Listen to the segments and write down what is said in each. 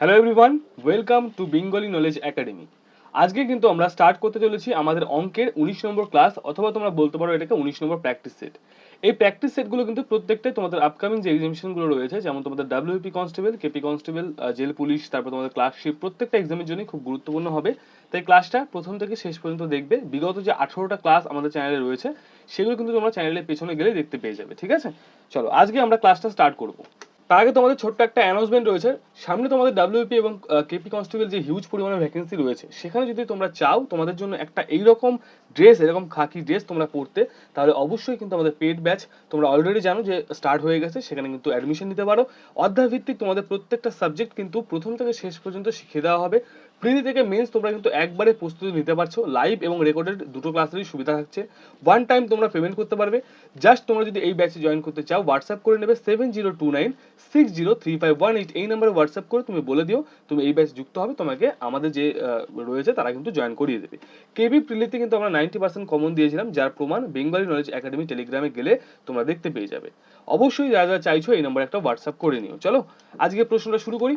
Hello everyone welcome to Bengali knowledge academy আজকে কিন্তু আমরা স্টার্ট করতে চলেছি আমাদের অঙ্কের উনিশ নম্বর ক্লাস অথবা তোমরা বলতে পারো এটাকে উনিশ নম্বর প্র্যাকটিস সেট এই প্র্যাকটিস সেটগুলো কিন্তু প্রত্যেকটাই তোমাদের আপকামিং যে এক্সামিশনগুলো রয়েছে, যেমন তোমাদের WBP constable KP constable jail police তারপর তোমাদের ক্লার্কশিপ প্রত্যেকটা এক্সামের জন্য খুব গুরুত্বপূর্ণ হবে। তাই ক্লাসটা প্রথম থেকে শেষ পর্যন্ত দেখবে। বিগত যে আঠারোটা ক্লাস আমাদের চ্যানেলে রয়েছে, সেগুলো কিন্তু তোমরা চ্যানেলের পেছনে গেলে দেখতে পেয়ে যাবে, ঠিক আছে? চলো, আজকে আমরা ক্লাসটা স্টার্ট করব। তার আগে তোমাদের ছোট্ট একটা অ্যানাউন্সমেন্ট রয়েছে। সামনে তোমাদের ডাব্লিউপি এবং কেপি কনস্টেবল যে হিউজ পরিমাণে ভ্যাকেন্সি রয়েছে, সেখানে যদি তোমরা চাও তোমাদের জন্য একটা এইরকম ড্রেস এরকম খাকি ড্রেস তোমরা পড়তে তাহলে অবশ্যই কিন্তু আমাদের পেড ব্যাচ তোমরা অলরেডি জানো যে স্টার্ট হয়ে গেছে, সেখানে কিন্তু অ্যাডমিশন নিতে পারো। অধ্যায় ভিত্তিক তোমাদের প্রত্যেকটা সাবজেক্ট কিন্তু প্রথম থেকে শেষ পর্যন্ত শিখিয়ে দেওয়া হবে। প্রিলি থেকে মেন্স তোমরা কিন্তু একবারে প্রস্তুতি নিতে পারছ। লাইভ এবং রেকর্ডেড দুটো ক্লাসেরই সুবিধা থাকছে। ওয়ান টাইম তোমরা পেমেন্ট করতে পারবে। জাস্ট তোমরা যদি এই ব্যাচে জয়েন করতে চাও হোয়াটসঅ্যাপ করে নেবে seven zero two nine six zero three five one eight এই নাম্বারে হোয়াটসঅ্যাপ করে তুমি বলে দিও, তুমি এই ব্যাচ যুক্ত হবে, তোমাকে আমাদের যে রয়েছে তারা কিন্তু জয়েন করিয়ে দেবে। কেবি প্রিলিতে কিন্তু আমরা নাইনটি পার্সেন্ট কমন দিয়েছিলাম, যার প্রমাণ বেঙ্গলি নলেজ একাডেমি টেলিগ্রামে গেলে তোমরা দেখতে পেয়ে যাবে। অবশ্যই যারা যারা চাইছো, এই নাম্বারে একটা হোয়াটসঅ্যাপ করে নিও। চলো, আজকে প্রশ্নটা শুরু করি।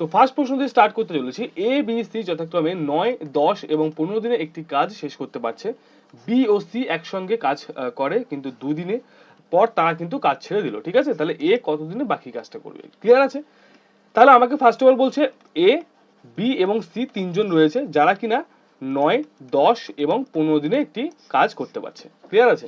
তো ফার্স্ট প্রশ্ন দিয়ে স্টার্ট করতে চলেছি। এ বি সি যথাক্রমে নয়, দশ এবং পনেরো দিনে একটি কাজ শেষ করতে পারছে। বি ও সি একসঙ্গে কাজ করে কিন্তু দুদিনে। পর তারা কিন্তু কাজ ছেড়ে দিল, ঠিক আছে? তাহলে এ কতদিনে বাকি কাজটা করবে? ক্লিয়ার আছে? তাহলে আমাকে ফার্স্ট অফ অল বলছে এ বি এবং সি তিনজন রয়েছে যারা কিনা নয়, দশ এবং পনেরো দিনে একটি কাজ করতে পারছে। ক্লিয়ার আছে?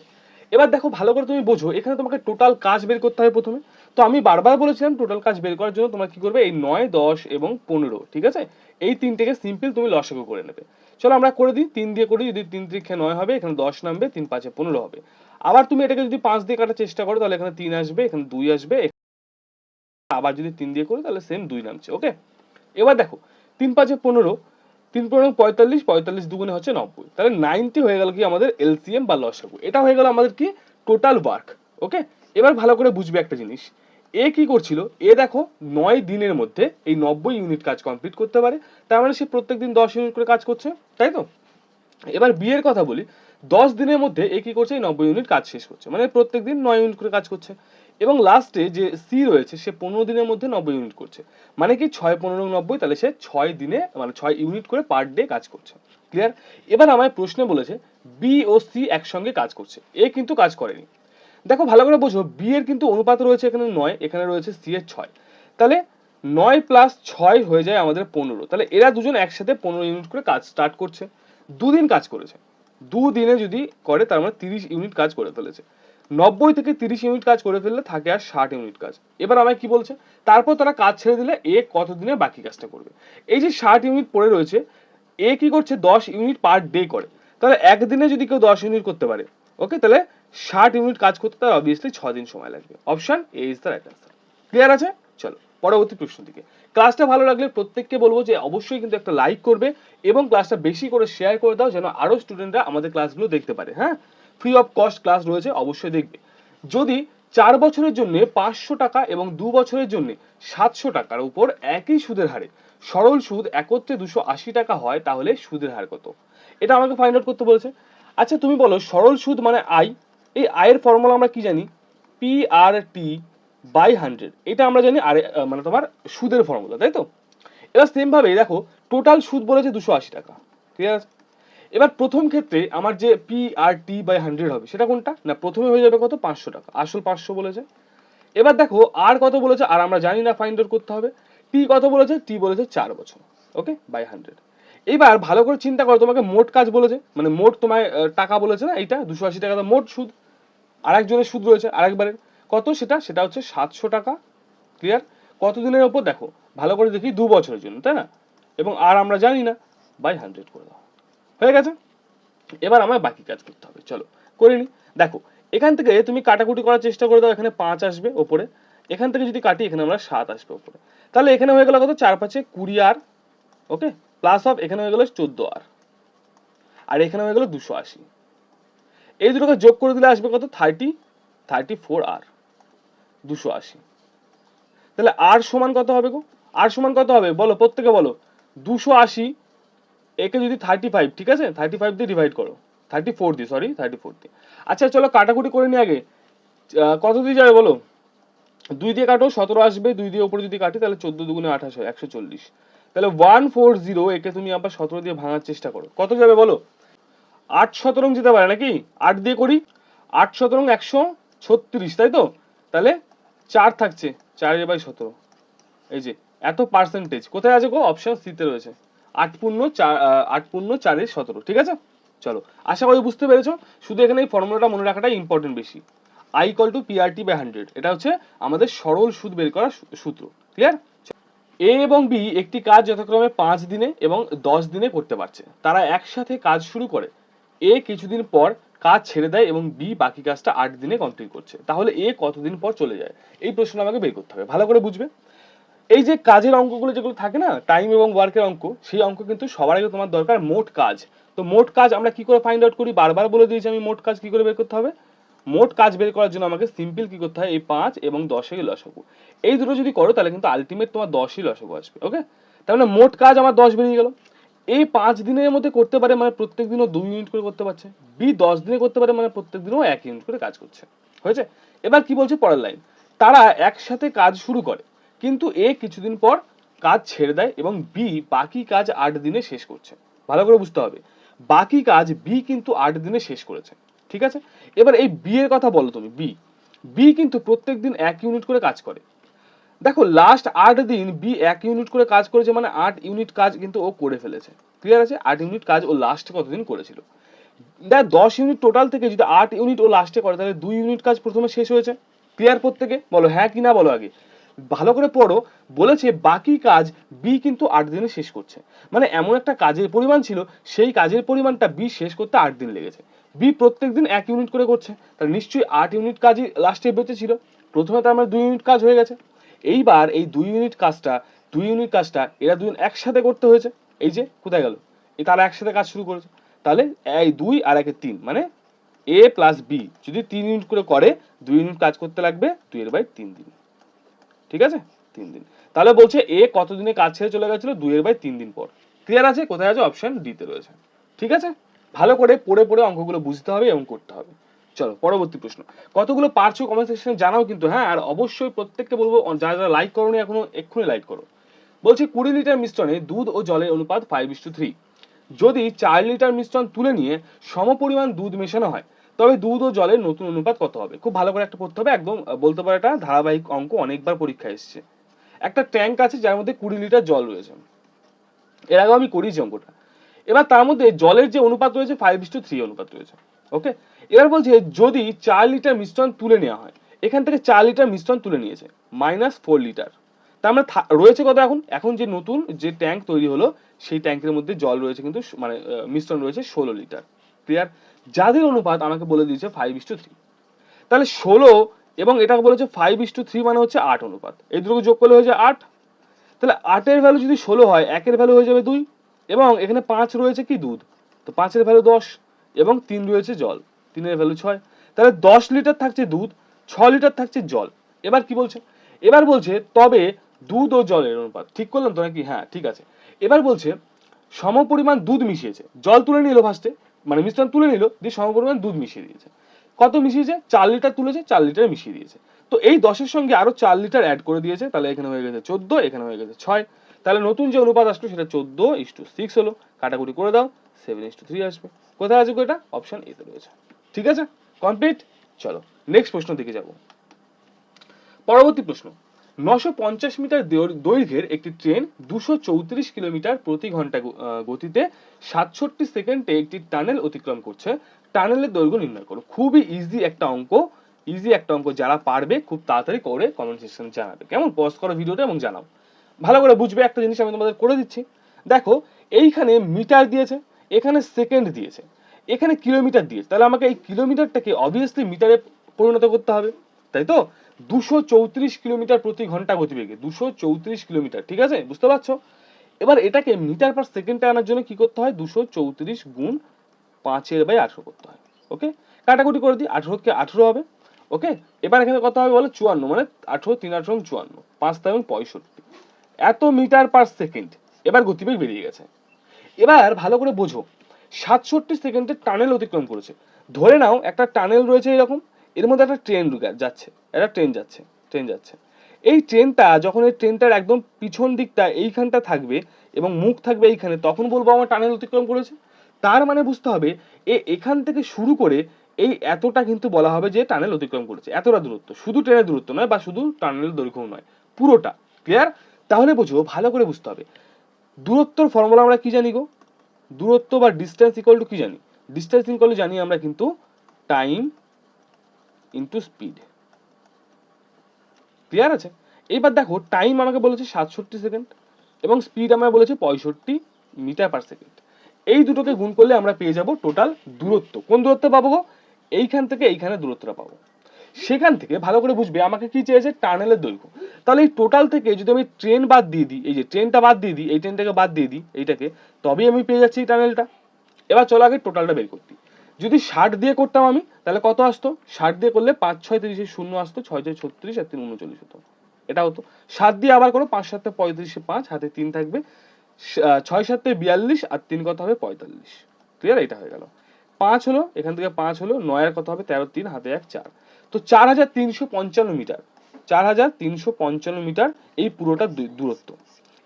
এবার দেখো, ভালো করে তুমি বোঝো। এখানে তোমাকে টোটাল কাজ বের করতে হবে প্রথমে। তো আমি বারবার বলেছিলাম টোটাল কাজ বের করার জন্য তোমরা কি করবে? এই নয়, দশ এবং পনেরো, ঠিক আছে? এই তিনটেকে সিম্পল তুমি লসাগু করে নেবে। চলো আমরা করে দিই, তিন দিয়ে করি যদি তিন ত্রিক্ষে নয় হবে, এখানে দশ নামবে, তিন পাঁচে পনেরো হবে। আবার তুমি এটাকে যদি পাঁচ দিয়ে কাটার চেষ্টা করো, তাহলে এখানে তিন আসবে, এখানে দুই আসবে আবার যদি তিন দিয়ে করি, তাহলে সেম দুই নামছে ওকে এবার দেখো, তিন পাঁচে পনেরো, তিন পনেরো পঁয়তাল্লিশ পঁয়তাল্লিশ দুগুণে হচ্ছে নব্বই। তাহলে নাইনটি হয়ে গেল কি আমাদের এলসিএম বা লসাগু। এটা হয়ে গেল আমাদের কি? টোটাল ওয়ার্ক ওকে এবার ভালো করে বুঝবে একটা জিনিস। এ কি করছিল? এ দেখো, নয় দিনের মধ্যে এই নব্বই ইউনিট কাজ কমপ্লিট করতে পারে। তার মানে সে প্রত্যেক দিন দশ ইউনিট করে কাজ করছে, তাই তো? এবার বিয়ের কথা বলি, দশ দিনের মধ্যে এ কি করছে? এই নব্বই ইউনিট কাজ শেষ করছে। মানে প্রত্যেক দিন নয় ইউনিট করে কাজ করছে। এবং লাস্টে যে সি রয়েছে, সে পনেরো দিনের মধ্যে নব্বই ইউনিট করছে। মানে কি ছয়, পনেরো, নব্বই? তাহলে সে ছয় দিনে মানে ছয় ইউনিট করে পার ডে কাজ করছে। ক্লিয়ার এবার আমায় প্রশ্নে বলেছে বি ও সি একসঙ্গে কাজ করছে। এ কিন্তু কাজ করেনি। দেখো ভালো করে বোঝো বি এর কিন্তু অনুপাত রয়েছে এখানে নয়, এখানে রয়েছে সি এর ছয়। তাহলে নয় প্লাস ছয় হয়ে যায় আমাদের পনেরো। তাহলে এরা দুজন একসাথে পনেরো ইউনিট করে কাজ স্টার্ট করছে। দুদিন কাজ করেছে। দুদিনে যদি করে, তার মানে তিরিশ ইউনিট কাজ করে ফেলেছে। নব্বই থেকে তিরিশ ইউনিট কাজ করে ফেললে থাকে আর ষাট ইউনিট কাজ। এবার আমায় কি বলছে? তারপর তারা কাজ ছেড়ে দিলে এ কতদিনে বাকি কাজটা করবে? এই যে ষাট ইউনিট পড়ে রয়েছে এ কি করছে? দশ ইউনিট পার ডে করে। তাহলে একদিনে যদি কেউ দশ ইউনিট করতে পারে ওকে তাহলে ষাট ইউনিট কাজ করতে তার অবভিয়াসলি ছ দিন সময় লাগবে। Option A is the right answer clear আছে? চলো, পরবর্তী প্রশ্ন দিকে। ক্লাসটা ভালো লাগলে প্রত্যেককে বলব যে অবশ্যই কিন্তু একটা লাইক করবে এবং ক্লাসটা বেশি করে শেয়ার করে দাও যেন আরও স্টুডেন্টরা আমাদের ক্লাসগুলো দেখতে পারে হ্যাঁ? ফ্রি অফ কস্ট ক্লাস রয়েছে, অবশ্যই দেখবে। যদি চার বছরের জন্য পাঁচশো টাকা এবং দু বছরের জন্য সাতশো টাকার উপর একই সুদের হারে সরল সুদ একত্রে দুশো আশি টাকা হয়, তাহলে সুদের হার কত? এটা আমাকে ফাইন্ড আউট করতে বলেছে। আচ্ছা তুমি বলো, সরল সুদ মানে আই এই আয়ের ফর্মুলা আমরা কি জানি? P R T by hundred এটা আমরা জানি আর মানে তোমার সুদের ফর্মুলা, তাই তো? এবার সেম ভাবে দেখো টোটাল সুদ বলেছে দুশো আশি টাকা, ঠিক আছে? এবার প্রথম ক্ষেত্রে আমার যে P R T by hundred হবে, সেটা কোনটা? না, প্রথমে হয়ে যাবে কত? পাঁচশো টাকা, আসল পাঁচশো বলেছে। এবার দেখো আর কত বলেছে? আর আমরা জানি না ফাইন্ড আউট করতে হবে। টি কত বলেছে? টি বলেছে চার বছর, ওকে? বাই হান্ড্রেড এবার ভালো করে চিন্তা করো, তোমাকে মোট কাজ বলেছে মানে মোট তোমায় টাকা বলেছে না, এইটা, দুশো আশি টাকা, মোট সুদ। আরেকজনের সুদ রয়েছে, আরেকবারের। কত সেটা? সেটা হচ্ছে সাতশো টাকা ক্লিয়ার কত দিনের ওপর? দেখো, ভালো করে দেখি, দু বছরের জন্য, তাই না? এবং আর আমরা জানি না বাই হান্ড্রেড করে দাও। হয়ে গেছে? এবার আমায় বাকি কাজ করতে হবে, চলো, করে নি। দেখো, এখান থেকে তুমি কাটাকুটি করার চেষ্টা করে দাও, এখানে পাঁচ আসবে ওপরে। এখান থেকে যদি কাটি, এখানে আমরা সাত আসবে ওপরে। তাহলে এখানে হয়ে গেল কত? চার পাঁচে কুড়ি আর ওকে প্লাস অফ এখানে হয়ে গেল চোদ্দ আর। আর এখানে হয়ে গেল দুশো আশি। এই দুটোকে যোগ করে দিলে আসবে কত? থার্টি থার্টি ফোর আর দুশো আশি। তাহলে আর সমান কত হবে গো? আর সমান কত হবে? বলো, প্রত্যেকে বলো। দুশো আশি, একে যদি থার্টি ফাইভ ঠিক আছে? থার্টি ফাইভ দিয়ে ডিভাইড করো। থার্টি ফোর দিয়ে সরি থার্টি ফোর দিয়ে। আচ্ছা চলো কাটাকুটি করে নি আগে। কত দিয়ে যাবে বলো? দুই দিয়ে কাটো, সতেরো আসবে। দুই দিয়ে উপরে যদি কাটি, তাহলে চোদ্দ দুগুণে আঠাশ হয়, একশো চল্লিশ। তাহলে ওয়ান ফোর জিরো একে তুমি আবার সতেরো দিয়ে ভাঙার চেষ্টা করো। কত যাবে বলো? আট শতরং যেতে পারে নাকি? আট দিয়ে করি, আট শতরং একশো ছত্রিশ, তাই তো? তাহলে চার থাকছে চারের বাই সতেরো। এই যে, এত পার্সেন্টেজ কোথায় আছে গো? অপশন সিতে রয়েছে। আট পূর্ণ চার আট পূর্ণ চারের সতেরো, ঠিক আছে? চলো, আশা করি বুঝতে পেরেছ। শুধু এখানে এই ফর্মুলাটা মনে রাখাটাই ইম্পর্টেন্ট বেশি। I equal to PRT by hundred এটা হচ্ছে আমাদের সরল সুদ বের করার সূত্র। ক্লিয়ার এ এবং বি একটি কাজ যথাক্রমে পাঁচ দিনে এবং দশ দিনে করতে পারছে। তারা একসাথে কাজ শুরু করে। এ কিছুদিন পর কাজ ছেড়ে দেয় এবং বি বাকি কাজটা আট দিনে কমপ্লিট করছে। তাহলে এ কতদিন পর চলে যায়? এই প্রশ্ন আমাকে বের করতে হবে। ভালো করে বুঝবে? এই যে কাজের অঙ্কগুলো যেগুলো থাকে না টাইম এবং ওয়ার্কের অঙ্ক, সেই অঙ্ক কিন্তু সবার আগে তোমার দরকার মোট কাজ। তো মোট কাজ আমরা কি করে ফাইন্ড আউট করি? বারবার বলে দিয়েছি আমি মোট কাজ কি করে বের করতে হবে? মোট কাজ বের করার জন্য আমাকে সিম্পল কি করতে হয়? এই পাঁচ এবং দশের লসাগু। এই দুটো যদি করো, তাহলে কিন্তু আলটিমেট তোমার দশই লসাগু আসবে ওকে মানে মোট কাজ আমার দশ বেরিয়ে গেল। এই পাঁচ দিনের মধ্যে করতে পারে মানে প্রত্যেক দিনও দুই ইউনিট করে করতে পারছে। বি দশ দিনে করতে পারে মানে প্রত্যেক দিনও এক ইউনিট করে কাজ করছে। হয়েছে? এবার কি বলছে পরের লাইন তারা একসাথে কাজ শুরু করে, কিন্তু এ কিছুদিন পর কাজ ছেড়ে দেয় এবং বি বাকি কাজ আট দিনে শেষ করছে। ভালো করে বুঝতে হবে। বাকি কাজ বি কিন্তু আট দিনে শেষ করেছে। ঠিক আছে? এবার এই বি এর কথা বলো তুমি বি বি কিন্তু প্রত্যেক দিন এক ইউনিট করে কাজ করে। দেখো লাস্ট আট দিন বি এক ইউনিট করে কাজ করেছে মানে আট ইউনিট কাজ কিন্তু ও করে ফেলেছে। ক্লিয়ার আছে? আট ইউনিট কাজ ও লাস্টে কতদিন করেছিল? দেখ, দশ ইউনিট টোটাল থেকে যদি আট ইউনিট ও লাস্টে করে, তাহলে দুই ইউনিট কাজ প্রথমে শেষ হয়েছে। ক্লিয়ার প্রত্যেকে? বলো হ্যাঁ কি না বলো আগে। ভালো করে পড়ো। বলেছে বাকি কাজ বি কিন্তু আট দিনে শেষ করছে। মানে এমন একটা কাজের পরিমাণ ছিল, সেই কাজের পরিমাণটা বি শেষ করতে আট দিন লেগেছে। বি প্রত্যেক দিন এক ইউনিট করে করছে। তাহলে নিশ্চয়ই আট ইউনিট কাজই লাস্টে বেঁচে ছিল। প্রথমে তার মানে দুই ইউনিট কাজ হয়ে গেছে। এইবার এই দুই ইউনিট কাজটা, দুই ইউনিট কাজটা এরা দুজন একসাথে করতে হয়েছে। এই যে, কোথায় গেল? এই তারা একসাথে কাজ শুরু করেছে। তাহলে এই দুই আর একে তিন মানে এ প্লাস বি যদি তিন ইউনিট করে করে, দুই ইউনিট কাজ করতে লাগবে, দুই এর বাই তিন দিন। ঠিক আছে? তিন দিন। তাহলে বলছে এ কতদিনে কাজ ছেড়ে চলে গেছিল? দুইয়ের বাই তিন দিন পর। ক্লিয়ার আছে? কোথায় আছে? অপশন ডিতে রয়েছে। ঠিক আছে? ভালো করে পড়ে পড়ে অঙ্কগুলো বুঝতে হবে এবং করতে হবে। চলো, পরবর্তী প্রশ্ন। কতগুলো পারছ কমেন্ট সেকশনে জানাও কিন্তু হ্যাঁ আর অবশ্যই প্রত্যেককে বলব যারা যারা লাইক করোনি এখনও, এক্ষুনি লাইক করো। বলছে, কুড়ি লিটার মিশ্রণে দুধ ও জলের অনুপাত ফাইভ ইস টু থ্রি যদি চার লিটার মিশ্রণ তুলে নিয়ে সমপরিমাণ দুধ মেশানো হয়, তবে দুধ ও জলের নতুন অনুপাত কত হবে? খুব ভালো করে একটা পড়তে হবে, একদম বলতে পারে এটা ধারাবাহিক অঙ্ক, অনেকবার পরীক্ষায় এসেছে। একটা ট্যাঙ্ক আছে, যার মধ্যে কুড়ি লিটার জল রয়েছে। এর আগেও আমি করিয়েছি অঙ্কটা। এবার তার মধ্যে জলের যে অনুপাত রয়েছে ফাইভ ইস টু থ্রি অনুপাত রয়েছে। ওকে? এবার বলছে, যদি চার লিটার মিশ্রণ তুলে নেওয়া হয়, এখান থেকে চার লিটার মিশ্রণ তুলে নিয়েছে মাইনাস ফোর লিটার তার মানে রয়েছে কত এখন? এখন যে নতুন যে ট্যাঙ্ক তৈরি হলো, সেই ট্যাঙ্কের মধ্যে জল রয়েছে কিন্তু মানে মিশ্রণ রয়েছে ষোলো লিটার ক্লিয়ার যাদের অনুপাত আমাকে বলে দিয়েছে ফাইভ ইস টু থ্রি তাহলে ষোলো এবং এটাকে বলেছে ফাইভ ইস টু থ্রি মানে হচ্ছে আট অনুপাত। এই দুটোকে যোগ করলে হয়ে যায় আট। তাহলে আটের ভ্যালু যদি ষোলো হয়, একের ভ্যালু হয়ে যাবে দুই। এবং এখানে পাঁচ রয়েছে কি দুধ? তো পাঁচের ভ্যালু দশ। এবং তিন রয়েছে জল, তিনের ভ্যালু ছয়। তাহলে দশ লিটার থাকছে দুধ, ছ লিটার থাকছে জল। এবার কি বলছে? এবার বলছে, তবে দুধ ও জলের অনুপাত। ঠিক করলাম তো নাকি? হ্যাঁ ঠিক আছে। এবার বলছে সম পরিমাণ দুধ মিশিয়েছে। জল তুলে নিল ফার্স্টে মানে মিশ্রণ তুলে নিল, দিয়ে সমপরিমাণ দুধ মিশিয়ে দিয়েছে। কত মিশিয়েছে? চার লিটার তুলেছে, চার লিটার মিশিয়ে দিয়েছে। তো এই দশের সঙ্গে আরও চার লিটার অ্যাড করে দিয়েছে, তাহলে এখানে হয়ে গেছে চোদ্দ, এখানে হয়ে গেছে ছয়। তাহলে নতুন যে অনুপাত আসলো, সেটা চোদ্দ ইস টু সিক্স হলো। কাটাকুটি করে দাও। সেভেন ইস টু থ্রি আসবে। কোথায় আসবে এটা? অপশন এতে রয়েছে। ঠিক আছে? কমপ্লিট চলো নেক্সট প্রশ্ন দিকে যাব। পরবর্তী প্রশ্ন। নশো পঞ্চাশ মিটার দৈর্ঘ্যের একটি ট্রেন দুশো চৌত্রিশ কিলোমিটার প্রতি ঘণ্টা গতিতে সাতষট্টি সেকেন্ডে একটি টানেল অতিক্রম করছে। টানেলের দৈর্ঘ্য নির্ণয় করো। খুবই ইজি একটা অঙ্ক। ইজি একটা অঙ্ক। যারা পারবে, খুব তাড়াতাড়ি করে কমেন্ট সেকশনে জানাবে। কেমন? পজ করো ভিডিওটা এবং জানাও। ভালো করে বুঝবে। একটা জিনিস আমি তোমাদের করে দিচ্ছি। দেখো, এইখানে মিটার দিয়েছে। এখানে সেকেন্ড দিয়েছে। এখানে কিলোমিটার দিয়েছে। তাহলে আমাকে এই কিলোমিটারটাকে অবভিয়াসলি মিটারে পরিণত করতে হবে, তাই তো? দুশো চৌত্রিশ কিলোমিটার প্রতি ঘণ্টা গতিবেগে, দুশো চৌত্রিশ কিলোমিটার ঠিক আছে? বুঝতে পারছ? এবার এটাকে মিটার পার সেকেন্ডে আনার জন্য কি করতে হয়? দুশো চৌত্রিশ গুণ পাঁচের বাই আঠেরো করতে হয় ওকে কাটাকুটি করে দিই আঠেরোকে আঠেরো হবে ওকে এবার এখানে কত হবে বলো? চুয়ান্ন মানে আঠেরো তিন আঠেরো চুয়ান্ন, পাঁচ এবং পঁয়ষট্টি। এত মিটার পার সেকেন্ড এবার গতিবেগ বেরিয়ে গেছে। এবার ভালো করে বোঝো। সাতষট্টি সেকেন্ডে টানেল অতিক্রম করেছে। ধরে নাও, একটা টানেল রয়েছে এরকম, এর মধ্যে একটা ট্রেন যাচ্ছে, একটা ট্রেন যাচ্ছে ট্রেন যাচ্ছে। এই ট্রেনটা, যখন এই ট্রেনটার একদম পিছন দিকটা এইখানটা থাকবে এবং মুখ থাকবে এইখানে, তখন বলব আমার টানেল অতিক্রম করেছে। তার মানে বুঝতে হবে, এ এখান থেকে শুরু করে এই এতটা কিন্তু বলা হবে যে টানেল অতিক্রম করেছে। এতটা দূরত্ব, শুধু ট্রেনের দূরত্ব নয় বা শুধু টানেলের দৈর্ঘ্য নয়, পুরোটা। ক্লিয়ার? তাহলে বুঝো, ভালো করে বুঝতে হবে। দূরত্বর ফর্মুলা আমরা কি জানি গো? দূরত্ব বা ডিস্টেন্স ইকুয়াল টু কি জানি? ডিস্টেন্স ইকুয়াল টু জানি আমরা কিন্তু টাইম ইনটু স্পিড ক্লিয়ার আছে? এবার দেখো টাইম আমাকে বলেছে সাতষট্টি সেকেন্ড এবং স্পিড আমাকে বলেছে পঁয়ষট্টি মিটার পার সেকেন্ড এই দুটোকে গুণ করলে আমরা পেয়ে যাব টোটাল দূরত্ব। কোন দূরত্ব পাবো গো? এইখান থেকে এইখানে দূরত্বটা পাবো। সেখান থেকে ভালো করে বুঝবে আমাকে কি চেয়েছে টানেলের দৈর্ঘ্য। তাহলে এই টোটাল থেকে যদি আমি ট্রেন বাদ দিয়ে দিই, এই যে ট্রেনটা বাদ দিয়ে দিই, এই ট্রেনটাকে বাদ দিয়ে দিই, এইটাকে, তবেই আমি পেয়ে যাচ্ছি এই টানেলটা। এবার চলো আগে টোটালটা বের করতে। যদি ষাট দিয়ে করতাম আমি, তাহলে কত আসতো? ষাট দিয়ে করলে পাঁচ, ছয়, তিরিশে শূন্য আসতো, ছয় ছয়, ছত্রিশ, আর তিন, উনচল্লিশ হতো। এটা হতো। সাত দিয়ে আবার করো, পাঁচ, সাতে পঁয়ত্রিশে, পাঁচ, হাতে তিন থাকবে। ছয়, সাতে বিয়াল্লিশ, আর তিন কত হবে? পঁয়তাল্লিশ। ক্লিয়ার এটা হয়ে গেল। পাঁচ হলো, এখান থেকে পাঁচ হলো, নয়ের কত হবে? তেরো, তিন, হাতে এক, চার। তো চার হাজার তিনশো পঞ্চান্ন মিটার, চার হাজার তিনশো পঞ্চান্ন মিটার এই পুরোটা দূরত্ব।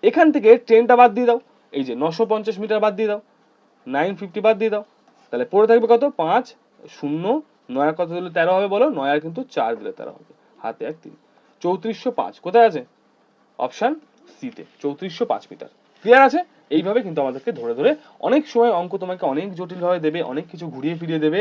এখান থেকে ট্রেনটা বাদ দিয়ে দাও, এই যে নশো পঞ্চাশ মিটার বাদ দিয়ে দাও, নাইন ফিফটি বাদ দিয়ে দাও, তাহলে পড়ে থাকবে কত? পাঁচ, শূন্য নয়ার কত দিলে তেরো হবে বলো? নয়ার কিন্তু চার দিলে তেরো হবে, হাতে এক তিন। চৌত্রিশশো পাঁচ, কোথায় আছে? অপশন সিতে, চৌত্রিশশো পাঁচ মিটার। ক্লিয়ার আছে? এইভাবে কিন্তু আমাদেরকে ধরে ধরে অনেক সময় অঙ্ক তোমাকে অনেক জটিলভাবে দেবে, অনেক কিছু ঘুরিয়ে ফিরিয়ে দেবে,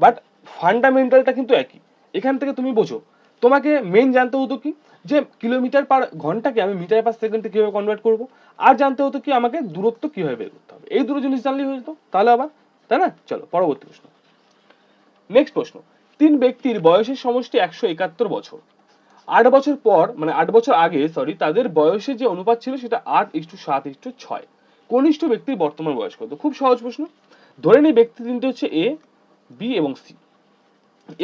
বাট ফান্ডামেন্টালটা কিন্তু একই। এখান থেকে তুমি বোঝো। তোমাকে মেন জানতে হতো কি? যে কিলোমিটার পার ঘন্টাকে আমি মিটার পার সেকেন্ডে কীভাবে কনভার্ট করব? আর জানতে হতো কি আমাকে দূরত্ব কীভাবে বের করতে হবে? এই দুটো জিনিস জানলেই হয়ে যেত। তাহলে আবার, তাই না? চলো, পরবর্তী প্রশ্ন। নেক্সট প্রশ্ন। তিন ব্যক্তির বয়সের সমষ্টি একশো একাত্তর বছর। আট বছর পর মানে আট বছর আগে সরি তাদের বয়সের যে অনুপাত ছিল সেটা আট ইস্টু সাত ইস্টু ছয়। কনিষ্ঠ ব্যক্তির বর্তমান বয়স কত? খুব সহজ প্রশ্ন। ধরে নিই ব্যক্তি তিনটে হচ্ছে এ বি এবং সি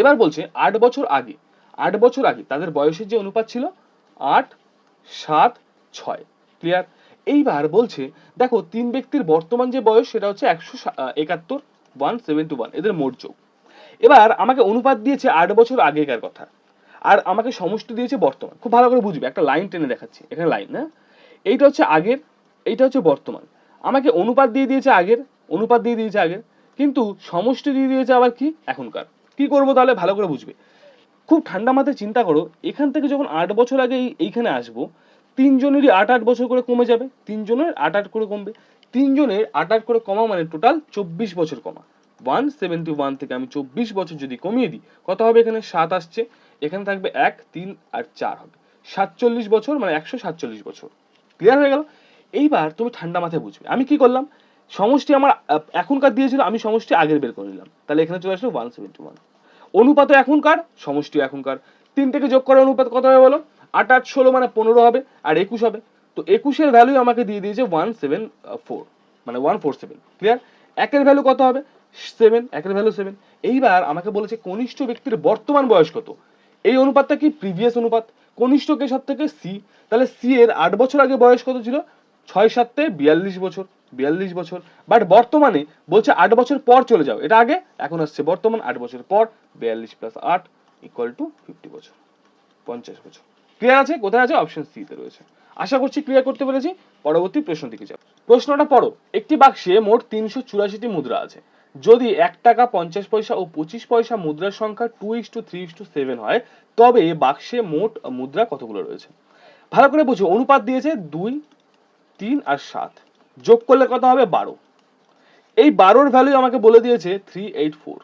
এবার বলছে আট বছর আগে, আট বছর আগে তাদের বয়সের যে অনুপাত ছিল আট, সাত, ছয়। ক্লিয়ার এইবার বলছে, দেখো, তিন ব্যক্তির বর্তমান যে বয়স সেটা হচ্ছে একশো একাত্তর ওয়ান সেভেন টু ওয়ান এদের মোট যোগ। এবার আমাকে অনুপাত দিয়েছে আট বছর আগেকার কথা, আর আমাকে সমষ্টি দিয়েছে বর্তমান। খুব ভালো করে বুঝবে, একটা লাইন টেনে দেখাচ্ছি, এখানে লাইন না এইটা হচ্ছে আগের, এইটা হচ্ছে বর্তমান। আমাকে অনুপাত দিয়ে দিয়েছে আগের, অনুপাত দিয়ে দিয়েছে আগের, কিন্তু সমষ্টি দিয়ে দিয়েছে আবার কি? এখনকার। কি করব তাহলে? ভালো করে বুঝবে। খুব ঠান্ডা মাথায় চিন্তা করো, এখান থেকে যখন আট বছর আগে এইখানে আসব, তিনজনেরই আট আট বছর করে কমে যাবে। তিনজনের আট আট করে কমবে। তিনজনের আট আট করে কমা মানে টোটাল চব্বিশ বছর কমা। ওয়ান সেভেন্টি ওয়ান থেকে আমি চব্বিশ বছর যদি কমিয়ে দিই, কত হবে এখানে? সাত আসছে। এখানে থাকবে এক, তিন আর চার হবে। সাতচল্লিশ বছর মানে একশো সাতচল্লিশ বছর। ক্লিয়ার হয়ে গেল? এইবার তুমি ঠান্ডা মাথায় বুঝবে। আমি কি করলাম? সমষ্টি আমার এখনকার দিয়েছিল, আমি সমষ্টি আগের বের করে নিলাম। তাহলে এখানে চলে আসলো ওয়ান সেভেন্টি ওয়ান অনুপাত এখনকার, সমষ্টি এখনকার। তিন থেকে যোগ করে অনুপাত কত হবে বলো? আট আট ষোলো মানে পনেরো হবে, আর একুশ হবে। তো একুশের ভ্যালু আমাকে দিয়ে দিয়েছে ওয়ান সেভেন ফোর মানে ওয়ান ফোর সেভেন ক্লিয়ার একের ভ্যালু কত হবে? সেভেন একের ভ্যালু সেভেন এইবার আমাকে বলেছে কনিষ্ঠ ব্যক্তির বর্তমান বয়স কত? এই অনুপাতটা কি? প্রিভিয়াস অনুপাত। কনিষ্ঠ কে সব থেকে সি তাহলে সি এর আট বছর আগে বয়স কত ছিল? ছয় সাতে বিয়াল্লিশ বছর। বিয়াল্লিশ বছর। বাট বর্তমানে বলছে আট বছর পর চলে যাও। এটা আগে, এখন আসছে বর্তমান আট বছর পর বিয়াল্লিশ প্লাস আট ইকুয়াল টু ফিফটি বছর, পঞ্চাশ বছর। ক্লিয়ার আছে? কোথায় আছে? অপশন সি তে রয়েছে। আশা করছি ক্লিয়ার করতে পেরেছি। পরবর্তী প্রশ্ন দিকে যাও প্রশ্নটা পড়ো। একটি বাক্সে মোট তিনশো চুরাশিটি মুদ্রা আছে। যদি এক টাকা পঞ্চাশ পয়সা ও পঁচিশ পয়সা মুদ্রার সংখ্যা two is to three is to seven হয়, তবে বাক্সে মোট মুদ্রা কতগুলো রয়েছে? ভালো করে বুঝো। অনুপাত দিয়েছে দুই, তিন আর সাত। যোগ করলে কত হবে? বারো। এই বারোর ভ্যালু আমাকে বলে দিয়েছে থ্রি এইট ফোর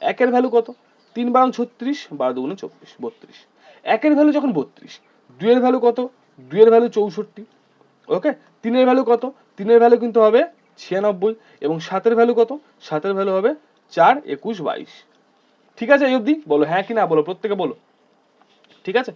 একের ভ্যালু কত? তিন বারং ছত্রিশ, বারো দুগুণে চব্বিশ, বত্রিশ। একের ভ্যালু যখন বত্রিশ, দুইয়ের ভ্যালু কত? দুইয়ের ভ্যালু চৌষট্টি। ওকে তিনের ভ্যালু কত? তিনের ভ্যালু কিন্তু হবে ছিয়ানব্বই এবং সাতের ভ্যালু কত? সাতের ভ্যালু হবে চার একুশ বাইশ। ঠিক আছে এই অবধি? বলো হ্যাঁ কি না বলো? প্রত্যেকে বলো। ঠিক আছে?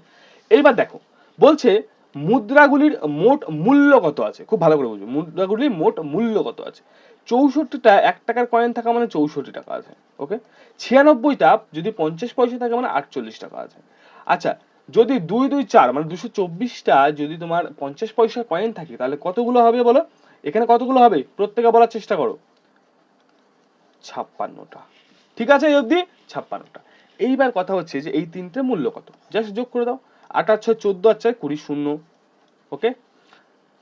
এইবার দেখো, বলছে মুদ্রাগুলির মোট মূল্য কত আছে? খুব ভালো করে বুঝবে। মুদ্রাগুলির মোট মূল্য কত আছে? চৌষট্টিটা এক টাকার কয়েন থাকা মানে চৌষট্টি টাকা আছে ওকে ছিয়ানব্বইটা যদি পঞ্চাশ পয়সা থাকে মানে আটচল্লিশ টাকা আছে। আচ্ছা যদি দুই দুই চার মানে দুশো চব্বিশটা যদি তোমার পঞ্চাশ পয়সা কয়েন থাকে, তাহলে কতগুলো হবে বলো? এখানে কতগুলো হবে? প্রত্যেকে বলার চেষ্টা করো। ছাপ্পান্নটা। ঠিক আছে এই ছাপ্পান্নটা। এইবার কথা হচ্ছে যে এই তিনটে মূল্য কত? জাস্ট যোগ করে দাও। আট আট ছয় চোদ্দ আট ছয় কুড়ি শূন্য। ওকে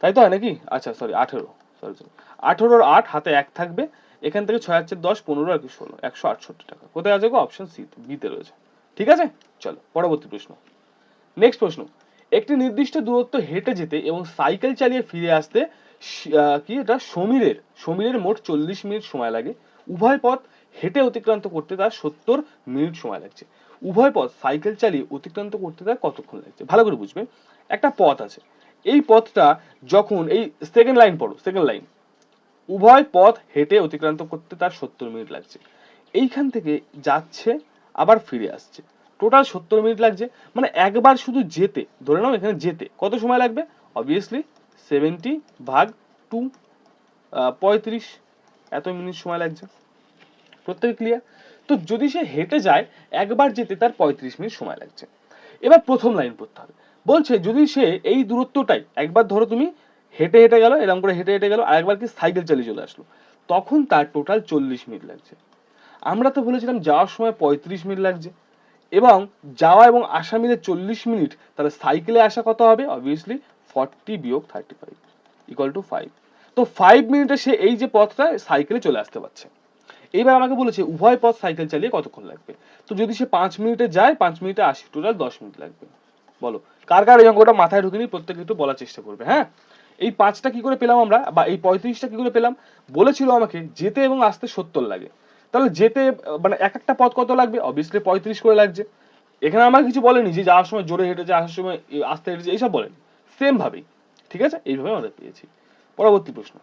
তাই তো হয় নাকি? আচ্ছা সরি আঠেরো। সরি সরি আঠেরোর আট হাতে এক থাকবে। এখান থেকে ছয় হচ্ছে দশ, পনেরো আর কি ষোলো, একশো আটষট্টি টাকা। কোথায় আছে গো? অপশন সি বিতে রয়েছে। ঠিক আছে? চলো, পরবর্তী প্রশ্ন। নেক্সট প্রশ্ন। একটি নির্দিষ্ট দূরত্ব হেঁটে যেতে এবং সাইকেল চালিয়ে ফিরে আসতে কি এটা? সমীরের। সমীরের মোট চল্লিশ মিনিট সময় লাগে। উভয় পথ হেঁটে অতিক্রান্ত করতে তার সত্তর মিনিট সময় লাগছে। উভয় পথ সাইকেল চালিয়ে অতিক্রান্ত করতে তার কতক্ষণ লাগছে? ভালো করে বুঝবে। একটা পথ আছে। এই পথটা যখন এই সেকেন্ড লাইন পড়ো সেকেন্ড লাইন উভয় পথ হেঁটে অতিক্রান্ত করতে তার সত্তর মিনিট লাগছে। এইখান থেকে যাচ্ছে, আবার ফিরে আসছে। টোটাল সত্তর মিনিট লাগছে। মানে একবার শুধু যেতে, ধরে নাও এখানে যেতে, কত সময় লাগবে? অবভিয়াসলি সেভেন্টি ভাগ টু পঁয়ত্রিশ, এত মিনিট সময় লাগছে। প্রত্যেকে ক্লিয়ার তো যদি সে হেঁটে যায়, একবার যেতে তার পঁয়ত্রিশ মিনিট সময় লাগছে। এবার প্রথম লাইন পড়তে হবে। বলছে, যদি সে এই দূরত্বটাই, একবার ধরো তুমি হেঁটে হেঁটে গেল, এরকম করে হেঁটে হেঁটে গেল আর একবার কি সাইকেল চালিয়ে চলে আসলো, তখন তার টোটাল চল্লিশ মিনিট লাগছে। আমরা তো বলেছিলাম যাওয়ার সময় পঁয়ত্রিশ মিনিট লাগছে এবং যাওয়া এবং আসা মিলে চল্লিশ মিনিট, তাহলে সাইকেলে আসা কত হবে? অবভিয়াসলি ফর্টি বিয়োগ thirty five equal to five তো ফাইভ মিনিটে সে এই যে পথটা, সাইকেলে চলে আসতে পারছে। এইবার আমাকে বলেছে, উভয় পথ সাইকেল চালিয়ে কতক্ষণ লাগবে? তো যদি সে পাঁচ মিনিটে যায়, পাঁচ মিনিটে আসে টোটাল দশ মিনিট লাগবে। বলো, কার কার এই অঙ্কটা মাথায় ঢুকে নি প্রত্যেকে একটু বলার চেষ্টা করবে হ্যাঁ? এই পাঁচটা কি করে পেলাম আমরা, বা এই পঁয়ত্রিশটা কি করে পেলাম? বলেছিল আমাকে, যেতে এবং আসতে সত্তর লাগে। তাহলে যেতে মানে এক একটা পথ কত লাগবে? অবভিয়াসলি পঁয়ত্রিশ করে লাগছে। এখানে আমার কিছু বলেনি যে যাওয়ার সময় জোরে হেঁটেছে, আসার সময়, আসতে হেঁটেছে, এইসব বলেনি। সেম ভাবেই, ঠিক আছে? এইভাবে আমরা পেয়েছি। পরবর্তী প্রশ্ন।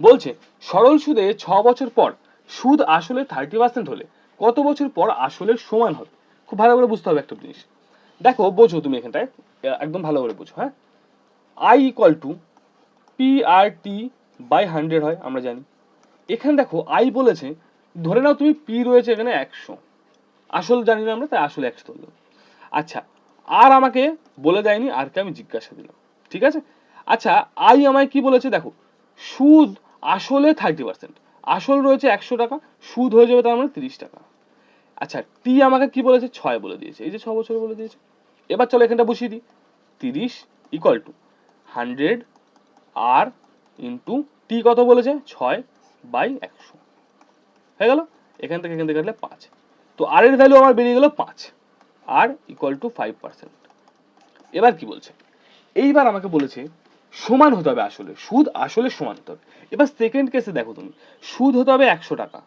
বলছে, সরল সুদে ছ বছর পর সুদ আসলে থার্টি পার্সেন্ট হলে কত বছর পর আসলের সমান হবে? খুব ভালো করে বুঝতে হবে একটা জিনিস। দেখো, বোঝো তুমি এখানটায়। একদম ভালো করে বোঝো হ্যাঁ? I equal to P R T by hundred হয়, আমরা জানি। এখানে দেখো আই বলেছে, ধরে নাও তুমি পি রয়েছে এখানে একশো। আসল জানি না আমরা, তাই আসলে একশো ধরলাম। আচ্ছা আর আমাকে বলে দেয়নি আরকে আমি জিজ্ঞাসা দিলাম। ঠিক আছে? আচ্ছা আই আমায় কি বলেছে, দেখো, সুদ আসলে থার্টি পার্সেন্ট আসল রয়েছে একশো টাকা, সুদ হয়ে যাবে তার মানে তিরিশ টাকা। আচ্ছা টি আমাকে কি বলেছে? ছয় বলে দিয়েছে। এই যে ছ বছর বলে দিয়েছে। এবার চলো এখানটা বসিয়ে দিই। তিরিশ equal to hundred R into T কত বলেছে? ছয় বাই একশো। হয়ে গেল? এখান থেকে এখান থেকে কাটলে পাঁচ। তো আর এর ভ্যালু আমার বেরিয়ে গেল পাঁচ। R equal to five percent এবার কি বলছে? এইবার আমাকে বলেছে সমান হতে হবে আসলে। সুদ আসলে সমান হতে হবে। এবার সেকেন্ড কেসে দেখো তুমি। সুদ হতে হবে একশো টাকা।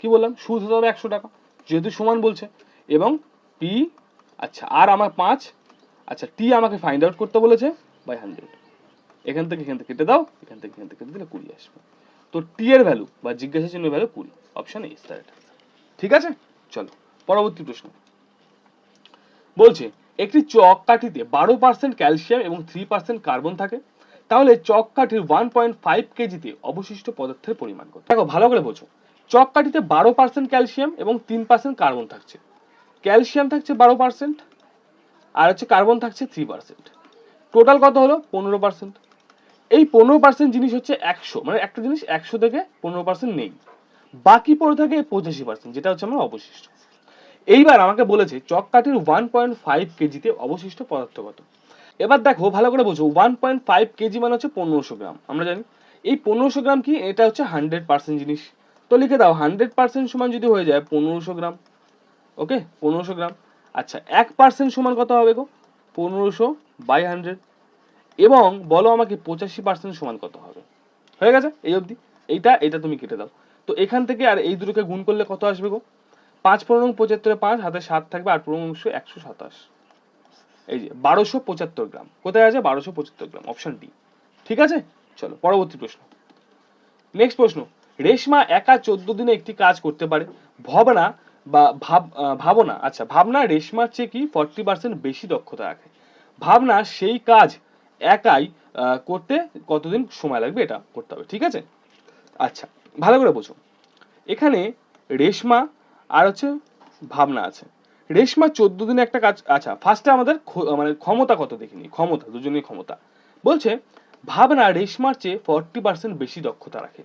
কি বললাম? সুদ হতে হবে একশো টাকা। যেহেতু সমান বলছে। এবং পি আচ্ছা আর আমার পাঁচ। আচ্ছা টি আমাকে ফাইন্ড আউট করতে বলেছে বাই হান্ড্রেড এখান থেকে এখান থেকে কেটে দাও। এখান থেকে এখান থেকে কেটে দিলে কুড়ি আসবে। তো টি এর ভ্যালু বা জিজ্ঞাসা চিহ্নের ভ্যালু কুড়ি। অপশন এ স্যার ঠিক আছে? চলো, পরবর্তী প্রশ্ন। বলছে, একটি চক কাঠিতে বারো পার্সেন্ট ক্যালসিয়াম এবং থ্রি পার্সেন্ট কার্বন থাকে। তাহলে চক কাঠির ওয়ান পয়েন্ট ফাইভ কেজিতে অবশিষ্ট পদার্থের পরিমাণ কত? দেখো, ভালো করে বোঝো। চক কাঠিতে বারো পার্সেন্ট ক্যালসিয়াম এবং তিন পার্সেন্ট কার্বন থাকছে। ক্যালসিয়াম থাকছে বারো পার্সেন্ট আর হচ্ছে কার্বন থাকছে থ্রি পার্সেন্ট টোটাল কত হলো? পনেরো পার্সেন্ট এই পনেরো পার্সেন্ট জিনিস হচ্ছে একশো। মানে একটা জিনিস একশো থেকে পনেরো পার্সেন্ট নেই। বাকি পড়ে থাকে পঁচাশি পার্সেন্ট যেটা হচ্ছে আমার অবশিষ্ট। এইবার আমাকে বলেছে চক কাঠির ওয়ান পয়েন্ট ফাইভ কেজিতে অবশিষ্ট পদার্থ কত? এবার দেখো, ভালো করে বোঝো ওয়ান পয়েন্ট ফাইভ কেজি মানে হচ্ছে পনেরোশো গ্রাম। আমরা জানি, এই পনেরোশো গ্রাম কি? এটা হচ্ছে হান্ড্রেড পার্সেন্ট জিনিস। তো লিখে দাও হান্ড্রেড পার্সেন্ট সমান যদি হয়ে যায় পনেরোশো গ্রাম। ওকে পনেরোশো গ্রাম। আচ্ছা এক পার্সেন্ট সমান কত হবে গো? পনেরোশো বাই হান্ড্রেড এবং বলো আমাকে পঁচাশি পার্সেন্ট সমান কত হবে? হয়ে গেছে? এই অবধি। এইটা, এটা তুমি কেটে দাও। তো এখান থেকে আর এই দুটোকে গুণ করলে কত আসবে গো? পাঁচ পনেরো পঁচাত্তরে পাঁচ, হাতে সাত থাকবে আট পনেরো একশো সাতাশ। এই যে বারোশো পঁচাত্তর গ্রাম। কোথায় আছে বারোশো পঁচাত্তর গ্রাম? অপশন ডি ঠিক আছে? চলো, পরবর্তী প্রশ্ন। নেক্সট প্রশ্ন। রেশমা একা চোদ্দ দিনে একটি কাজ করতে পারে। ভবনা বা ভাব ভাবনা আচ্ছা ভাবনা রেশমার চেয়ে কি ফর্টি পার্সেন্ট বেশি দক্ষতা রাখে? ভাবনা সেই কাজ একাই করতে কতদিন সময় লাগবে এটা করতে হবে, ঠিক আছে? আচ্ছা ভালো করে বোঝো। এখানে রেশমা আর হচ্ছে ভাবনা আছে। রেশমা চোদ্দ দিনে একটা কাজ আচ্ছা ফার্স্টে আমাদের মানে ক্ষমতা কত দেখিনি ক্ষমতা দুজনেই ক্ষমতা। বলছে, ভাবনা রেশমার চেয়ে ফর্টি পার্সেন্ট বেশি দক্ষতা রাখে।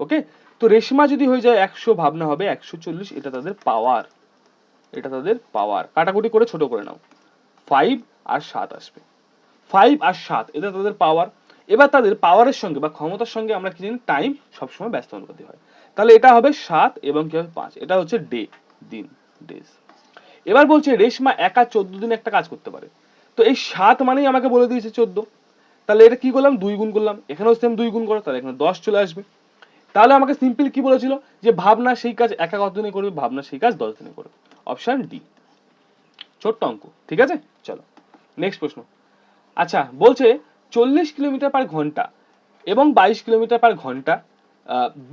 ওকে? তো রেশমা যদি হয়ে যায় একশো, ভাবনা হবে একশো চল্লিশ, এটা তাদের পাওয়ার এটা তাদের পাওয়ার কাটাকুটি করে ছোট করে নাও। ফাইভ আর সাত আসবে। ফাইভ আর সাত, এটা তাদের পাওয়ার এবার তাদের পাওয়ারের সঙ্গে বা ক্ষমতার সঙ্গে আমরা কি জানি টাইম সবসময় ব্যস্ত অনুপাতি হয়। তাহলে এটা হবে সাত এবং কি হবে পাঁচ। এটা হচ্ছে ডে দিন ডেজ এবার বলছে রেশমা একা চোদ্দ দিন একটা কাজ করতে পারে। তো এই সাত মানেই আমাকে বলে দিয়েছে চোদ্দ। তাহলে এটা কি করলাম? দুই গুণ করলাম। এখানেও সেম দুই গুণ করো, তাহলে এখানে দশ চলে আসবে। তাহলে আমাকে সিম্পল কি বলেছিল? যে ভাবনা সেই কাজ একা কত দিনে করবে? ভাবনা সেই কাজ দশ দিনে করবে। অপশন ডি ছোট্ট অঙ্ক, ঠিক আছে? চলো নেক্সট প্রশ্ন। আচ্ছা বলছে চল্লিশ কিলোমিটার পার ঘণ্টা এবং বাইশ কিলোমিটার পার ঘণ্টা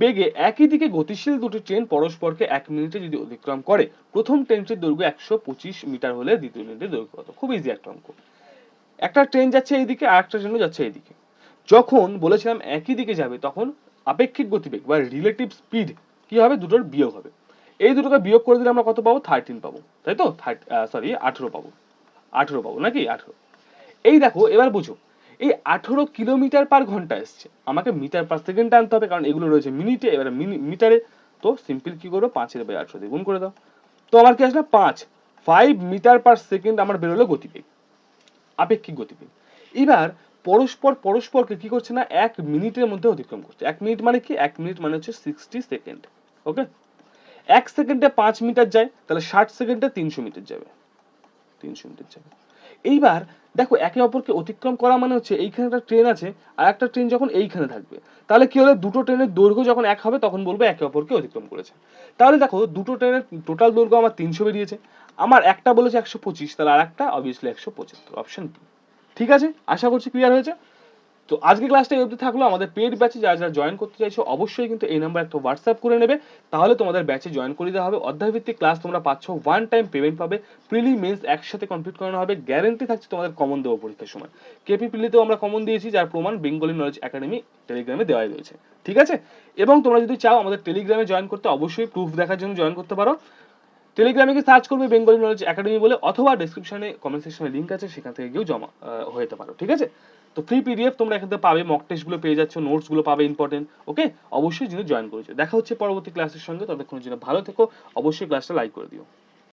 বেগে একই দিকে গতিশীল দুটি ট্রেন পরস্পরকে এক মিনিটে যদি অতিক্রম করে, প্রথম ট্রেনটির দৈর্ঘ্য একশো পঁচিশ মিটার হলে দ্বিতীয় ট্রেনটির দৈর্ঘ্য কত? খুব ইজি একটা অঙ্ক। একটা ট্রেন যাচ্ছে এইদিকে, আর একটা ট্রেনও যাচ্ছে এইদিকে। যখন বলেছিলাম একই দিকে যাবে, তখন আপেক্ষিক গতিবেগ বা রিলেটিভ স্পিড কি হবে? দুটোর বিয়োগ হবে। এই দুটোকে বিয়োগ করে দিলে আমরা কত পাবো? থার্টিন পাবো। তাই তো? সরি আঠেরো পাবো। আঠেরো পাবো নাকি? আঠেরো। এই দেখো, এবার বুঝো। এই আঠেরো কিলোমিটার পার ঘণ্টা এসছে। আমাকে মিটার পার সেকেন্ড আনতে হবে, কারণ এগুলো রয়েছে মিনিটে এবারে মিটারে তো সিম্পল কি করব? পাঁচের বাই আঠেরো দিয়ে গুণ করে দাও। তো আমার কি আসলে? পাঁচ। ফাইভ মিটার পার সেকেন্ড আমার বেরোলো গতিবেগ। আপেক্ষিক গতিবেগ। এবার পরস্পর পরস্পরকে কি করছে না? এক মিনিটের মধ্যে অতিক্রম করছে। এক মিনিট মানে কি? এক মিনিট মানে হচ্ছে সিক্সটি সেকেন্ড ওকে এক সেকেন্ডে পাঁচ মিটার যায়, তাহলে ষাট সেকেন্ডে তিনশো মিটার যাবে। তিনশো মিটার যাবে। এইবার দেখো একে অপরকে অতিক্রম করা মানে হচ্ছে এইখানে একটা ট্রেন আছে, আর একটা ট্রেন যখন এইখানে থাকবে, তাহলে কি হলো? দুটো ট্রেনের দৈর্ঘ্য যখন এক হবে, তখন বলব একে অপরকে অতিক্রম করেছে। তাহলে দেখো, দুটো ট্রেনের টোটাল দৈর্ঘ্য আমার তিনশো বেরিয়েছে, আমার একটা বলেছে একশো পঁচিশ, তাহলে আর একটা অবভিয়াসলি একশো পঁচাত্তর অপশন ঠিক আছে? আশা করছি ক্লিয়ার হয়েছে? তো আজকে ক্লাসটা অবধি থাকল। আমাদের পেড ব্যাচে যারা যারা জয়েন করতে চাইছো, অবশ্যই কিন্তু এই নাম্বার একটা হোয়াটসঅ্যাপ করে নেবে। তাহলে তোমাদের ব্যাচে জয়েন করে দেওয়া হবে। অধ্যায়ভিত্তিক ক্লাস তোমরা পাচ্ছ। ওয়ান টাইম পেমেন্ট পাবে। প্রিলি মেন্স একসাথে কমপ্লিট করানো হবে। গ্যারেন্টি থাকছে তোমাদের কমন দেবো পরীক্ষার সময়। কেপি প্রিলিতেও আমরা কমন দিয়েছি, যার প্রমাণ বেঙ্গলি নলেজ একাডেমি টেলিগ্রামে দেওয়াই রয়েছে। ঠিক আছে? এবং তোমরা যদি চাও আমাদের টেলিগ্রামে জয়েন করতে, অবশ্যই প্রুফ দেখার জন্য জয়েন করতে পারো। টেলিগ্রামে গিয়ে সার্চ করবে বেঙ্গলি নলেজ একাডেমি বলে, অথবা ডেসক্রিপশনে কমেন্ট সেকশনে লিঙ্ক আছে, সেখান থেকে গিয়েও জমা যেতে পারো। ঠিক আছে? তো ফ্রি পিডিএফ তোমরা এখান থেকে পাবে মক টেস্টগুলো পেয়ে যাচ্ছ নোটসগুলো পাবে ইম্পর্টেন্ট ওকে অবশ্যই যদি জয়েন করেছ। দেখা হচ্ছে পরবর্তী ক্লাসের সঙ্গে, ততক্ষণের জন্য ভালো থেকো, অবশ্যই ক্লাসটা লাইক করে দিও।